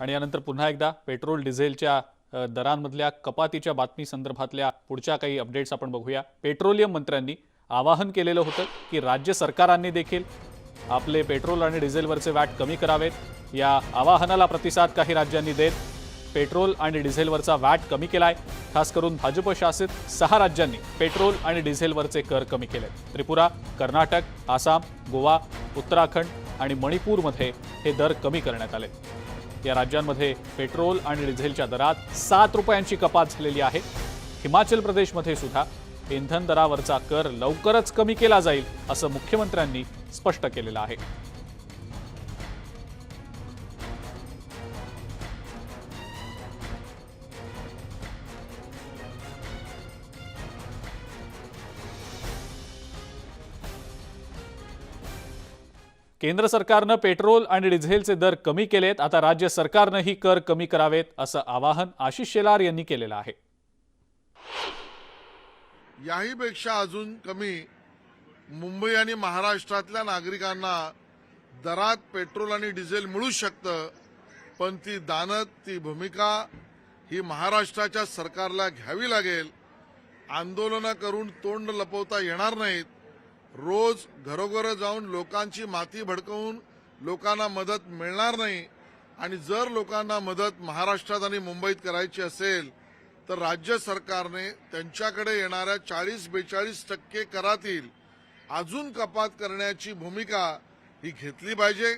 आणि यानंतर पुन्हा एकदा पेट्रोल डिझेलच्या दरांमधल्या कपातीच्या बातमी संदर्भातल्या पुढच्या काही अपडेट्स आपण बघूया. पेट्रोलियम मंत्र्यांनी आवाहन केलेलं होतं की राज्य सरकारांनी देखील आपले पेट्रोल आणि डिझेलवरचे वॅट कमी करावेत. या आवाहनाला प्रतिसाद काही राज्यांनी देत पेट्रोल आणि डिझेलवरचा वॅट कमी केलाय. खास करून भाजप शासित सहा राज्यांनी पेट्रोल आणि डिझेलवरचे कर कमी केले त्रिपुरा कर्नाटक आसाम गोवा उत्तराखंड आणि मणिपूरमध्ये हे दर कमी करण्यात आले या राज्यांमध्ये पेट्रोल आणि डिझेलच्या दरात सात रुपयांची कपात झालेली आहे. हिमाचल प्रदेशमध्ये सुद्धा इंधन दरावरचा कर लवकरच कमी केला जाईल असं मुख्यमंत्र्यांनी स्पष्ट केलेलं आहे. केंद्र सरकारनं पेट्रोल आणि डिझेलचे दर कमी केलेत आता राज्य सरकारनंही कर कमी करावेत असं आवाहन आशिष शेलार यांनी केलेलं आहे. याहीपेक्षा अजून कमी मुंबई आणि महाराष्ट्रातल्या नागरिकांना दरात पेट्रोल आणि डिझेल मिळू शकतं पण ती दानत ती भूमिका ही महाराष्ट्राच्या सरकारला घ्यावी लागेल. आंदोलनं करून तोंड लपवता येणार नाहीत. रोज घरोघर जाऊन लोकांची माती भडकवून लोकांना मदत मिळणार नाही आणि जर लोकांना मदत महाराष्ट्रात आणि मुंबईत करायची असेल तर राज्य सरकारने त्यांच्याकडे येणाऱ्या चाळीस बेचाळीस टक्के करातील अजून कपात करण्याची भूमिका ही घेतली पाहिजे.